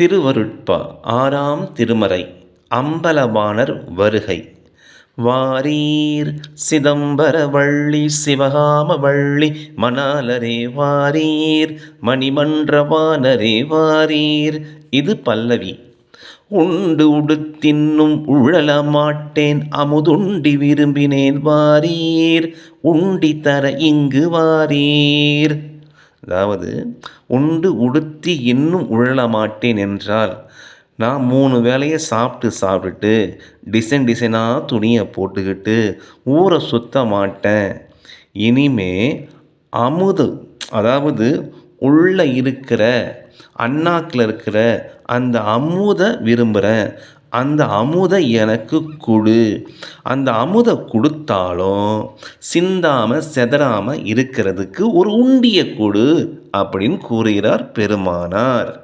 திருவருட்பா ஆறாம் திருமறை அம்பலவாணர் வருகை. வாரீர் சிதம்பரவள்ளி சிவகாமவள்ளி மணாலரே வாரீர் மணிமன்றவானரே வாரீர் இது பல்லவி. உண்டு உடுத்தின்னும் உழல மாட்டேன் அமுதுண்டி விரும்பினேன் வாரீர் உண்டி தர இங்கு வாரீர். அதாவது உண்டு உடுத்தி இன்னும் உழல மாட்டேன் என்றால் நான் மூணு வேளையை சாப்பிட்டு சாப்பிட்டுட்டு டிசைன் டிசைனாக துணியை போட்டுக்கிட்டு ஊரை சுத்த மாட்டேன். இனிமே அமுது அதாவது உள்ளே இருக்கிற அண்ணாக்கில் இருக்கிற அந்த அமுதை விரும்புகிறேன் அந்த அமுதை எனக்கு கொடு. அந்த அமுதை கொடுத்தாலும் சிந்தாமல் செதறாமல் இருக்கிறதுக்கு ஒரு உண்டியை கொடு அப்படின்னு கூறுகிறார் பெருமானார்.